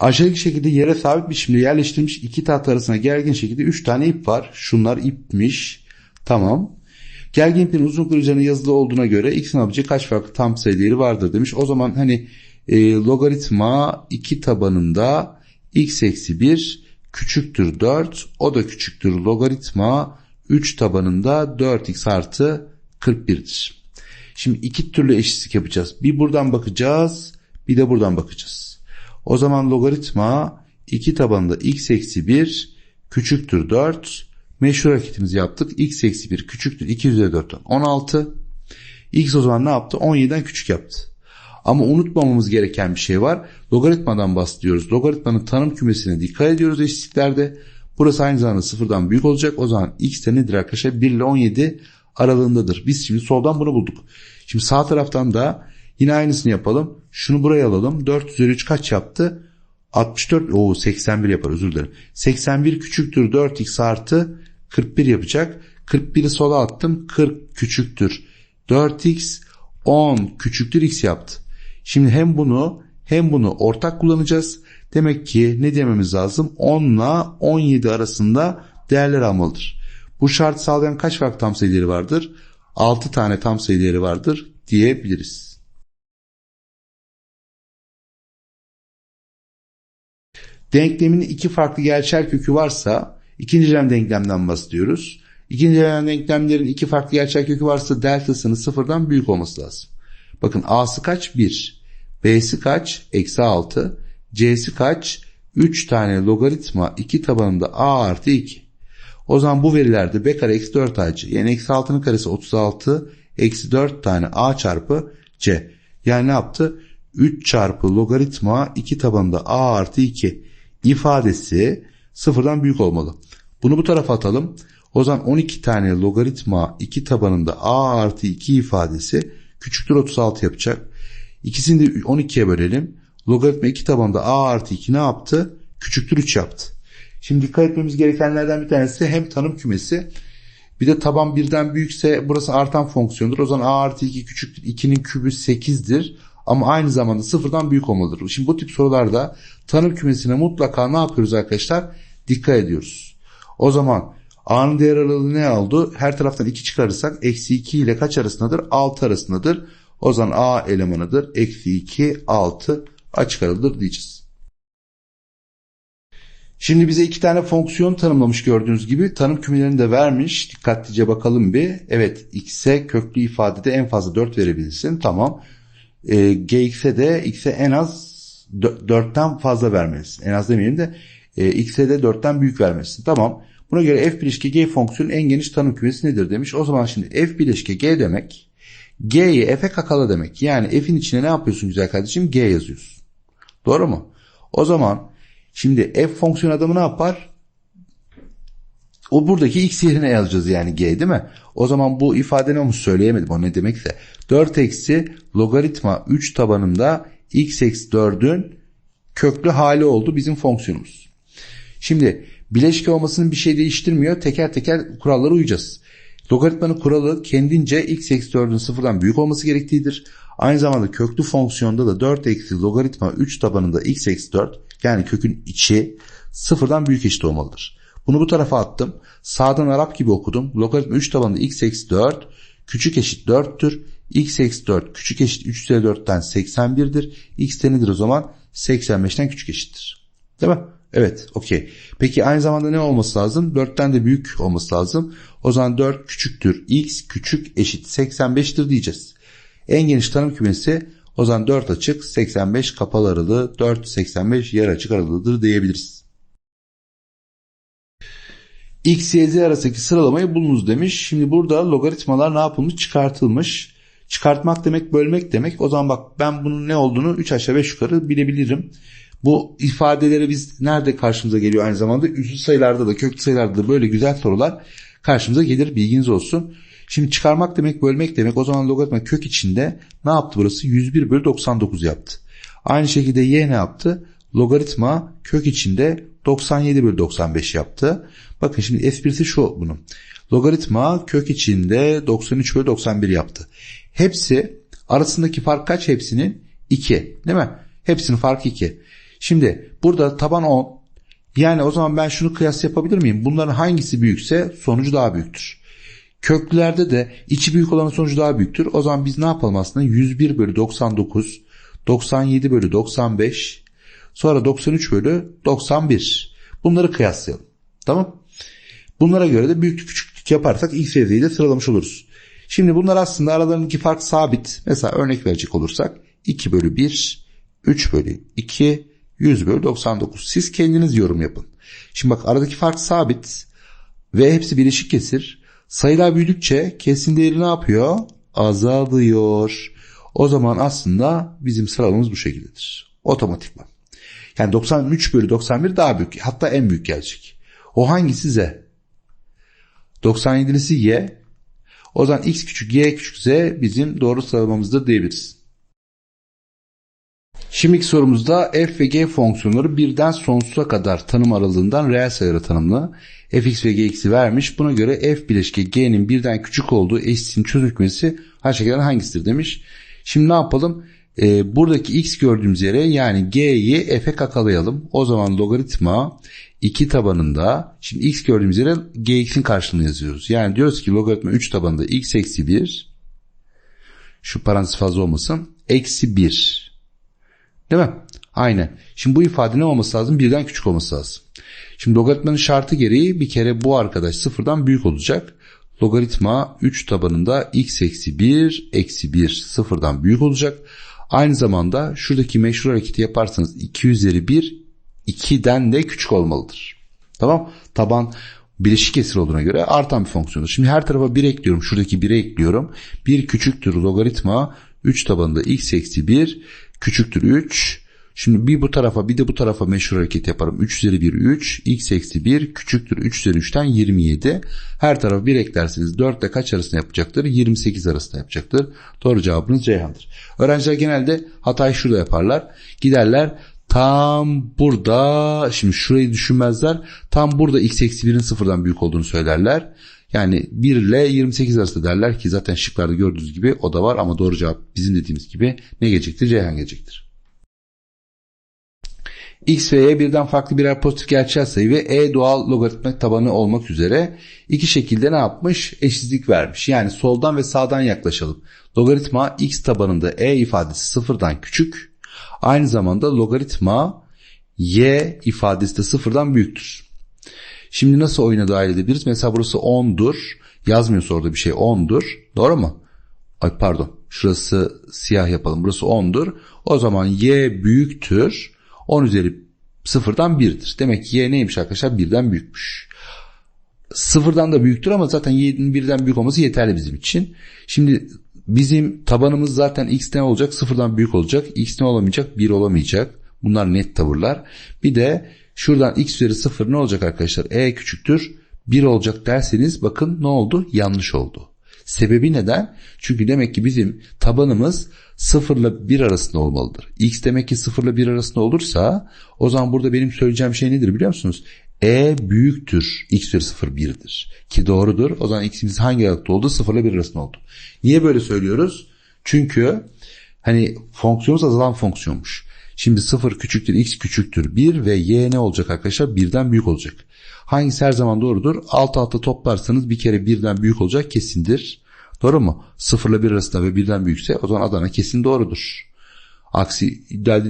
Aşağıdaki şekilde yere sabit biçimde yerleştirilmiş iki tahta arasına gergin şekilde 3 tane ip var. Şunlar ipmiş. Tamam. Gergin ipin uzunlukları üzerine yazılı olduğuna göre x'in alabileceği kaç farklı tam sayı değeri vardır demiş. O zaman hani e, logaritma 2 tabanında x eksi 1 küçüktür 4. O da küçüktür logaritma 3 tabanında 4x artı 41'dir. Şimdi iki türlü eşitlik yapacağız. Bir buradan bakacağız bir de buradan bakacağız. O zaman logaritma 2 tabanında x eksi 1 küçüktür 4. Meşhur hareketimizi yaptık. x eksi 1 küçüktür 2 üzeri 4'ten 16. x o zaman ne yaptı? 17'den küçük yaptı. Ama unutmamamız gereken bir şey var. Logaritmadan bahsediyoruz. Logaritmanın tanım kümesine dikkat ediyoruz eşitliklerde. Burası aynı zamanda sıfırdan büyük olacak. O zaman x de nedir arkadaşlar? 1 ile 17 aralığındadır. Biz şimdi soldan bunu bulduk. Şimdi sağ taraftan da yine aynısını yapalım. Şunu buraya alalım. 4 üzeri 3 kaç yaptı? 64, o 81 yapar özür dilerim. 81 küçüktür 4x artı 41 yapacak. 41'i sola attım. 40 küçüktür 4x 10 küçüktür x yaptı. Şimdi hem bunu hem bunu ortak kullanacağız. Demek ki ne dememiz lazım? 10 ile 17 arasında değerler almalıdır. Bu şart sağlayan kaç farklı tam sayı değeri vardır? 6 tane tam sayı değeri vardır diyebiliriz. Denklemin iki farklı gerçel kökü varsa ikinci rem denklemden bahsediyoruz. İkinci rem denklemlerin iki farklı gerçel kökü varsa deltasının sıfırdan büyük olması lazım. Bakın a'sı kaç? 1. b'si kaç? Eksi 6. c'si kaç? 3 tane logaritma 2 tabanında a artı 2. O zaman bu verilerde b kare eksi 4 ac yani eksi 6'nın karesi 36 eksi 4 tane a çarpı c. Yani ne yaptı? 3 çarpı logaritma 2 tabanında a artı 2 ifadesi sıfırdan büyük olmalı. Bunu bu tarafa atalım. O zaman 12 tane logaritma 2 tabanında a artı 2 ifadesi küçüktür 36 yapacak. İkisini de 12'ye bölelim. Logaritma 2 tabanında a artı 2 ne yaptı? Küçüktür 3 yaptı. Şimdi dikkat etmemiz gerekenlerden bir tanesi hem tanım kümesi bir de taban birden büyükse burası artan fonksiyondur. O zaman a artı 2 küçüktür 2'nin kübü 8'dir. Ama aynı zamanda sıfırdan büyük olmalıdır. Şimdi bu tip sorularda tanım kümesine mutlaka ne yapıyoruz arkadaşlar? Dikkat ediyoruz. O zaman a'nın değer aralığı ne oldu? Her taraftan 2 çıkarırsak eksi 2 ile kaç arasındadır? 6 arasındadır. O zaman a elemanıdır. Eksi 2 6 açık aralıdır diyeceğiz. Şimdi bize iki tane fonksiyon tanımlamış gördüğünüz gibi. Tanım kümelerini de vermiş. Dikkatlice bakalım bir. Evet x'e köklü ifadede en fazla 4 verebilirsin. Tamam. E, gx'e de x'e en az 4'ten fazla vermelisin. En az demeyelim de e, x'e de 4'ten büyük vermelisin. Tamam. Buna göre f bileşke g fonksiyonun en geniş tanım kümesi nedir demiş. O zaman şimdi f bileşke g demek g'yi f'e kakala demek. Yani f'in içine ne yapıyorsun güzel kardeşim? g yazıyorsun. Doğru mu? O zaman Şimdi f fonksiyon adamı ne yapar? O buradaki x yerine yazacağız yani g değil mi? O zaman bu ifade ne olmuş söyleyemedim o ne demekse. 4 eksi logaritma 3 tabanında x eksi 4'ün köklü hali oldu bizim fonksiyonumuz. Şimdi bileşke olmasının bir şey değiştirmiyor. Teker teker kurallara uyacağız. Logaritmanın kuralı kendince x eksi 4'ün sıfırdan büyük olması gerektiğidir. Aynı zamanda köklü fonksiyonda da 4 eksi logaritma 3 tabanında x eksi 4 yani kökün içi sıfırdan büyük eşit olmalıdır. Bunu bu tarafa attım. Sağdan Arap gibi okudum. Logaritma 3 tabanında x eksi 4 küçük eşit 4'tür. x eksi 4 küçük eşit 3 üzeri 4'ten 81'dir. x de nedir o zaman? 85'ten küçük eşittir. Değil mi? Evet okey. Peki aynı zamanda ne olması lazım? 4'ten de büyük olması lazım. O zaman 4 küçüktür. x küçük eşit 85'tir diyeceğiz. En geniş tanım kümesi o zaman 4 açık 85 kapalı aralığı 4 85 yer açık aralığıdır diyebiliriz. X, Y, Z arasındaki sıralamayı bulunuz demiş. Şimdi burada logaritmalar ne yapılmış? Çıkartılmış. Çıkartmak demek bölmek demek. O zaman bak ben bunun ne olduğunu 3 aşağı 5 yukarı bilebilirim. Bu ifadeleri biz nerede karşımıza geliyor aynı zamanda? Üslü sayılarda da köklü sayılarda da böyle güzel sorular karşımıza gelir bilginiz olsun. Şimdi çıkarmak demek bölmek demek. O zaman logaritma kök içinde ne yaptı burası? 101 bölü 99 yaptı. Aynı şekilde y ne yaptı? Logaritma kök içinde 97 bölü 95 yaptı. Bakın şimdi esprisi şu bunun. Logaritma kök içinde 93 bölü 91 yaptı. Hepsi arasındaki fark kaç hepsinin? 2 değil mi? Hepsinin farkı 2. Şimdi burada taban 10. Yani o zaman ben şunu kıyas yapabilir miyim? Bunların hangisi büyükse sonucu daha büyüktür. Köklülerde de içi büyük olanın sonucu daha büyüktür. O zaman biz ne yapalım aslında? 101 bölü 99, 97 bölü 95, sonra 93 bölü 91. Bunları kıyaslayalım. Tamam. Bunlara göre de büyüklük küçüklük yaparsak ve z'yi de sıralamış oluruz. Şimdi bunlar aslında aralarındaki fark sabit. Mesela örnek verecek olursak 2 bölü 1, 3 bölü 2, 100 bölü 99. Siz kendiniz yorum yapın. Şimdi bak aradaki fark sabit ve hepsi birleşik kesir. Sayılar büyüdükçe kesin değeri ne yapıyor? Azalıyor. O zaman aslında bizim sıralamamız bu şekildedir. Otomatikman. Yani 93 bölü 91 daha büyük. Hatta en büyük gelecek. O hangisi Z? 97'lisi Y. O zaman X küçük Y küçük Z bizim doğru sıralamamızdır diyebiliriz. Şimdiki sorumuzda f ve g fonksiyonları birden sonsuza kadar tanım aralığından reel sayılara tanımlı. fx ve gx'i vermiş. Buna göre f bileşke g'nin birden küçük olduğu eşitliğin çözüm kümesi aşağıdakilerden hangisidir demiş. Şimdi ne yapalım? Ee, buradaki x gördüğümüz yere yani g'yi f'e kakalayalım. O zaman logaritma 2 tabanında şimdi x gördüğümüz yere gx'in karşılığını yazıyoruz. Yani diyoruz ki logaritma 3 tabanında x eksi 1 şu parantez fazla olmasın eksi 1 Değil mi? Aynen. Şimdi bu ifade ne olması lazım? Birden küçük olması lazım. Şimdi logaritmanın şartı gereği bir kere bu arkadaş sıfırdan büyük olacak. Logaritma 3 tabanında x eksi 1 eksi 1 sıfırdan büyük olacak. Aynı zamanda şuradaki meşhur hareketi yaparsanız 2 üzeri 1 2'den de küçük olmalıdır. Tamam. Taban bileşik kesir olduğuna göre artan bir fonksiyondur. Şimdi her tarafa 1 ekliyorum. Şuradaki 1'e ekliyorum. 1 küçüktür logaritma 3 tabanında x eksi 1 küçüktür 3. Şimdi bir bu tarafa bir de bu tarafa meşhur hareket yaparım. 3 üzeri 1 3. x eksi 1 küçüktür 3 üzeri 3'ten 27. Her tarafa 1 eklerseniz 4 ile kaç arasında yapacaktır? 28 arasında yapacaktır. Doğru cevabınız Ceyhan'dır. Öğrenciler genelde hatayı şurada yaparlar. Giderler tam burada şimdi şurayı düşünmezler. Tam burada x eksi 1'in sıfırdan büyük olduğunu söylerler. Yani 1 ile 28 arasında derler ki zaten şıklarda gördüğünüz gibi o da var ama doğru cevap bizim dediğimiz gibi ne gelecektir? Ceyhan gelecektir. X ve Y birden farklı birer pozitif gerçel sayı ve E doğal logaritma tabanı olmak üzere iki şekilde ne yapmış? Eşitlik vermiş. Yani soldan ve sağdan yaklaşalım. Logaritma X tabanında E ifadesi sıfırdan küçük. Aynı zamanda logaritma Y ifadesi de sıfırdan büyüktür. Şimdi nasıl oyuna dahil edebiliriz? Mesela burası 10'dur. Yazmıyorsa orada bir şey 10'dur. Doğru mu? Ay pardon. Şurası siyah yapalım. Burası 10'dur. O zaman y büyüktür. 10 üzeri sıfırdan 1'dir. Demek ki y neymiş arkadaşlar? Birden büyükmüş. Sıfırdan da büyüktür ama zaten y'nin birden büyük olması yeterli bizim için. Şimdi bizim tabanımız zaten x ne olacak? Sıfırdan büyük olacak. x ne olamayacak? 1 olamayacak. Bunlar net tavırlar. Bir de Şuradan x üzeri 0 ne olacak arkadaşlar? E küçüktür 1 olacak derseniz bakın ne oldu? Yanlış oldu. Sebebi neden? Çünkü demek ki bizim tabanımız 0 ile 1 arasında olmalıdır. X demek ki 0 ile 1 arasında olursa o zaman burada benim söyleyeceğim şey nedir biliyor musunuz? E büyüktür. X üzeri 0 1'dir. Ki doğrudur. O zaman x'imiz hangi aralıkta oldu? 0 ile 1 arasında oldu. Niye böyle söylüyoruz? Çünkü hani fonksiyonumuz azalan fonksiyonmuş. Şimdi 0 küçüktür x küçüktür 1 ve y ne olacak arkadaşlar? Birden büyük olacak. Hangisi her zaman doğrudur? Alt alta toplarsanız bir kere birden büyük olacak kesindir. Doğru mu? 0 ile 1 arasında ve birden büyükse o zaman Adana kesin doğrudur. Aksi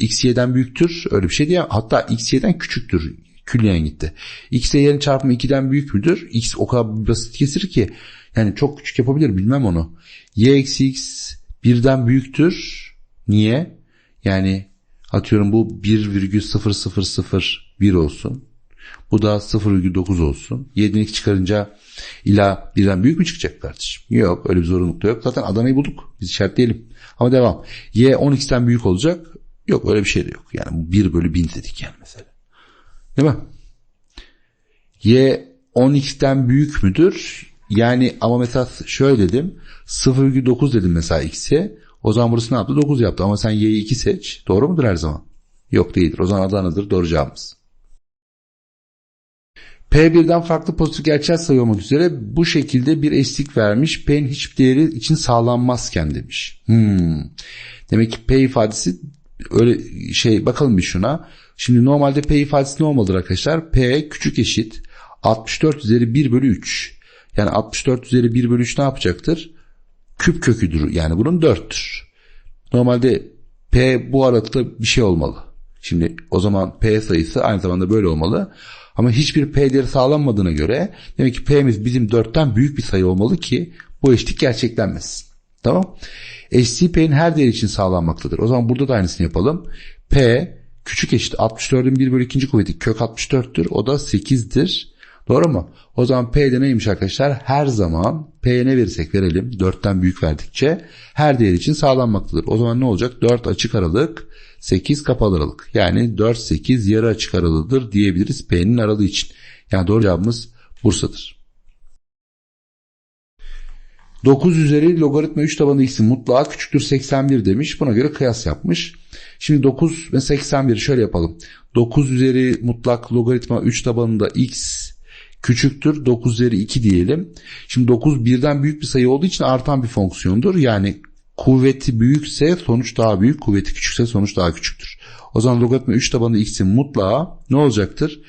x y'den büyüktür. Öyle bir şey değil. Hatta x y'den küçüktür. Külliyen gitti. x ile y'nin çarpımı 2'den büyük müdür? x o kadar basit kesir ki. Yani çok küçük yapabilir bilmem onu. y eksi x birden büyüktür. Niye? Yani Atıyorum bu 1,0001 olsun. Bu da 0,9 olsun. 7'nin çıkarınca ila birden büyük mü çıkacak kardeşim? Yok öyle bir zorunluluk da yok. Zaten Adana'yı bulduk. Biz işaretleyelim. Ama devam. Y 12'den büyük olacak. Yok öyle bir şey de yok. Yani 1 bölü 1000 dedik yani mesela. Değil mi? Y 10x'ten büyük müdür? Yani ama mesela şöyle dedim. 0,9 dedim mesela x'e. O zaman burası ne yaptı? 9 yaptı ama sen y'yi 2 seç. Doğru mudur her zaman? Yok değildir. O zaman Adana'dır. Doğru cevabımız. P1'den farklı pozitif gerçel sayı olmak üzere bu şekilde bir eşlik vermiş. P'nin hiçbir değeri için sağlanmazken demiş. Hmm. Demek ki P ifadesi öyle şey bakalım bir şuna. Şimdi normalde P ifadesi ne olmalıdır arkadaşlar? P küçük eşit 64 üzeri 1 bölü 3. Yani 64 üzeri 1 bölü 3 ne yapacaktır? Küp köküdür. Yani bunun 4'tür. Normalde P bu aralıkta bir şey olmalı. Şimdi o zaman P sayısı aynı zamanda böyle olmalı. Ama hiçbir P değeri sağlanmadığına göre demek ki P'miz bizim 4'ten büyük bir sayı olmalı ki bu eşitlik gerçeklenmesin. Tamam. Eşitliği P'nin her değeri için sağlanmaktadır. O zaman burada da aynısını yapalım. P küçük eşit 64'ün 1 bölü 2. kuvveti kök 64'tür. O da 8'dir. Doğru mu? O zaman P'de neymiş arkadaşlar? Her zaman P'ye ne verirsek verelim 4'ten büyük verdikçe her değer için sağlanmaktadır. O zaman ne olacak? 4 açık aralık 8 kapalı aralık. Yani 4 8 yarı açık aralığıdır diyebiliriz P'nin aralığı için. Yani doğru cevabımız Bursa'dır. 9 üzeri logaritma 3 tabanı x'in mutlağı küçüktür 81 demiş. Buna göre kıyas yapmış. Şimdi 9 ve 81 şöyle yapalım. 9 üzeri mutlak logaritma 3 tabanında x küçüktür 9 üzeri 2 diyelim. Şimdi 9 birden büyük bir sayı olduğu için artan bir fonksiyondur. Yani kuvveti büyükse sonuç daha büyük, kuvveti küçükse sonuç daha küçüktür. O zaman logaritma 3 tabanında x'in mutlağı ne olacaktır?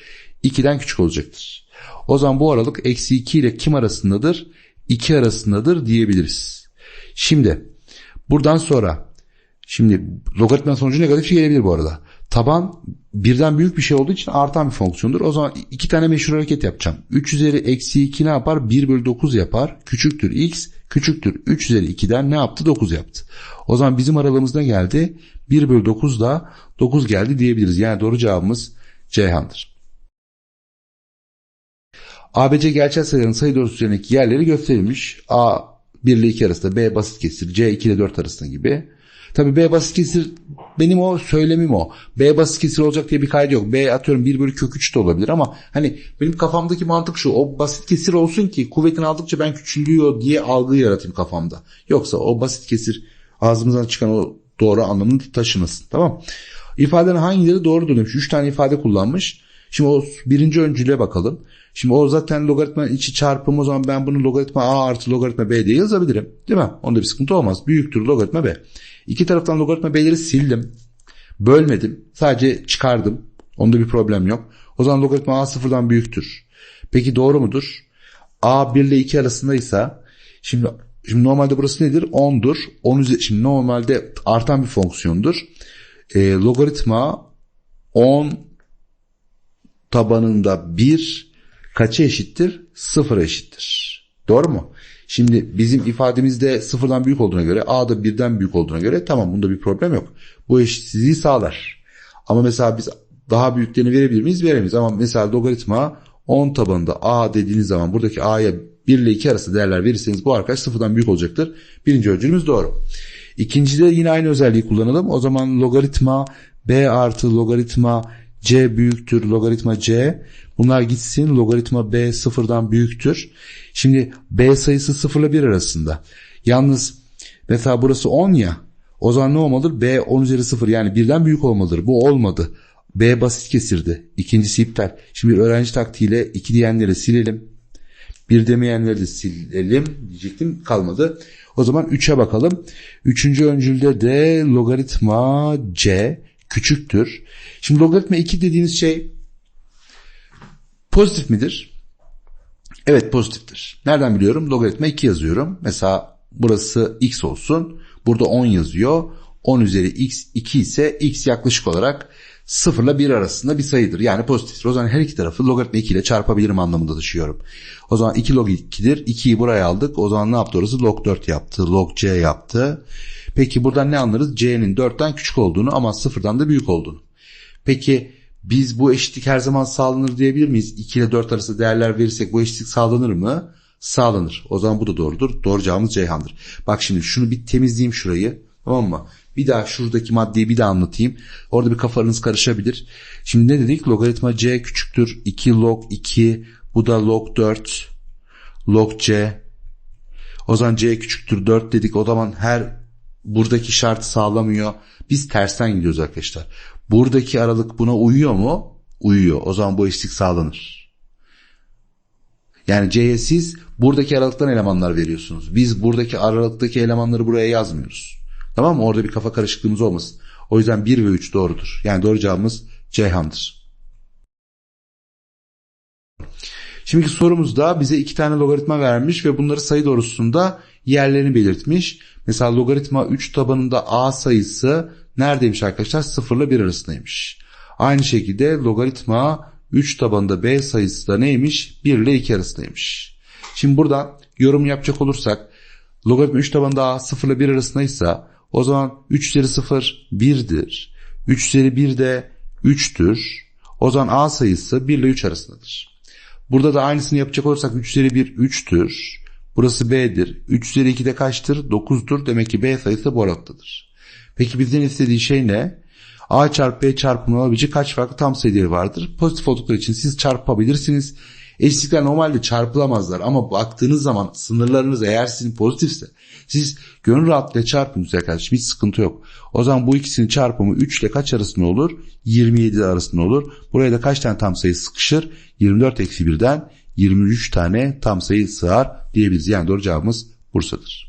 2'den küçük olacaktır. O zaman bu aralık eksi 2 ile kim arasındadır? 2 arasındadır diyebiliriz. Şimdi buradan sonra şimdi logaritma sonucu negatif gelebilir bu arada. Taban birden büyük bir şey olduğu için artan bir fonksiyondur. O zaman iki tane meşhur hareket yapacağım. 3 üzeri eksi 2 ne yapar? 1 bölü 9 yapar. Küçüktür x küçüktür 3 üzeri 2'den ne yaptı? 9 yaptı. O zaman bizim aralığımız ne geldi? 1 bölü 9 da 9 geldi diyebiliriz. Yani doğru cevabımız Ceyhan'dır. ABC gerçel sayıların sayı doğrusu üzerindeki yerleri gösterilmiş. A 1 ile 2 arasında, B basit kesir, C 2 ile 4 arasında gibi. Tabii B basit kesir benim o söylemim o. B basit kesir olacak diye bir kaydı yok. B atıyorum 1 bölü kök 3 de olabilir ama hani benim kafamdaki mantık şu. O basit kesir olsun ki kuvvetini aldıkça ben küçülüyor diye algı yaratayım kafamda. Yoksa o basit kesir ağzımızdan çıkan o doğru anlamını taşımasın. Tamam İfadenin hangileri doğrudur demiş. 3 tane ifade kullanmış. Şimdi o birinci öncüle bakalım. Şimdi o zaten logaritma içi çarpım o zaman ben bunu logaritma a artı logaritma b diye yazabilirim. Değil mi? Onda bir sıkıntı olmaz. Büyüktür logaritma b. İki taraftan logaritma b'leri sildim. Bölmedim. Sadece çıkardım. Onda bir problem yok. O zaman logaritma a sıfırdan büyüktür. Peki doğru mudur? a 1 ile 2 arasındaysa şimdi şimdi normalde burası nedir? 10'dur. 10 üzeri, şimdi normalde artan bir fonksiyondur. E, logaritma 10 tabanında 1 kaça eşittir? 0'a eşittir. Doğru mu? Şimdi bizim ifademizde sıfırdan büyük olduğuna göre A da birden büyük olduğuna göre tamam bunda bir problem yok. Bu eşitsizliği sağlar. Ama mesela biz daha büyüklerini verebilir miyiz? Veremeyiz. Ama mesela logaritma 10 tabanında A dediğiniz zaman buradaki A'ya 1 ile 2 arası değerler verirseniz bu arkadaş sıfırdan büyük olacaktır. Birinci öncülümüz doğru. İkincide yine aynı özelliği kullanalım. O zaman logaritma B artı logaritma C büyüktür logaritma C. Bunlar gitsin logaritma B sıfırdan büyüktür. Şimdi B sayısı 0 ile 1 arasında. Yalnız mesela burası 10 ya. O zaman ne olmalıdır? B 10 üzeri 0 yani birden büyük olmalıdır. Bu olmadı. B basit kesirdi. İkincisi iptal. Şimdi öğrenci taktiğiyle 2 diyenleri silelim. Bir demeyenleri de silelim diyecektim kalmadı. O zaman 3'e bakalım. Üçüncü öncülde de logaritma C küçüktür. Şimdi logaritma 2 dediğiniz şey pozitif midir? Evet pozitiftir. Nereden biliyorum? Logaritma 2 yazıyorum. Mesela burası x olsun. Burada 10 yazıyor. 10 üzeri x 2 ise x yaklaşık olarak 0 ile 1 arasında bir sayıdır. Yani pozitiftir. O zaman her iki tarafı logaritma 2 ile çarpabilirim anlamında taşıyorum. O zaman 2 log 2'dir. 2'yi buraya aldık. O zaman ne yaptı orası? Log 4 yaptı. Log c yaptı. Peki buradan ne anlarız? c'nin 4'ten küçük olduğunu ama 0'dan da büyük olduğunu. Peki biz bu eşitlik her zaman sağlanır diyebilir miyiz? 2 ile 4 arası değerler verirsek bu eşitlik sağlanır mı? Sağlanır. O zaman bu da doğrudur. Doğru cevabımız Ceyhan'dır. Bak şimdi şunu bir temizleyeyim şurayı. Tamam mı? Bir daha şuradaki maddeyi bir daha anlatayım. Orada bir kafanız karışabilir. Şimdi ne dedik? Logaritma c küçüktür. 2 log 2. Bu da log 4. Log c. O zaman c küçüktür 4 dedik. O zaman her buradaki şartı sağlamıyor. Biz tersten gidiyoruz arkadaşlar. Buradaki aralık buna uyuyor mu? Uyuyor. O zaman bu eşitlik sağlanır. Yani C'ye siz buradaki aralıktan elemanlar veriyorsunuz. Biz buradaki aralıktaki elemanları buraya yazmıyoruz. Tamam mı? Orada bir kafa karışıklığımız olmasın. O yüzden 1 ve 3 doğrudur. Yani doğru cevabımız Ceyhan'dır. Şimdiki sorumuzda bize iki tane logaritma vermiş ve bunları sayı doğrusunda yerlerini belirtmiş. Mesela logaritma 3 tabanında a sayısı neredeymiş arkadaşlar? 0 ile 1 arasındaymış. Aynı şekilde logaritma 3 tabanında b sayısı da neymiş? 1 ile 2 arasındaymış. Şimdi burada yorum yapacak olursak logaritma 3 tabanında a 0 ile 1 arasındaysa o zaman 3 üzeri 0 1'dir. 3 üzeri 1 de 3'tür. O zaman a sayısı 1 ile 3 arasındadır. Burada da aynısını yapacak olursak 3 üzeri 1 3'tür. Burası B'dir. 3 üzeri 2 de kaçtır? 9'dur. Demek ki B sayısı bu aralıktadır. Peki bizden istediği şey ne? A çarpı B çarpımının alabileceği kaç farklı tam sayı değeri vardır? Pozitif oldukları için siz çarpabilirsiniz. Eşitlikler normalde çarpılamazlar ama baktığınız zaman sınırlarınız eğer sizin pozitifse siz gönül rahatlığıyla çarpın güzel kardeşim hiç sıkıntı yok. O zaman bu ikisinin çarpımı 3 ile kaç arasında olur? 27 arasında olur. Buraya da kaç tane tam sayı sıkışır? 24 eksi 1'den 23 tane tam sayı sığar diyebiliriz. Yani doğru cevabımız Bursa'dır.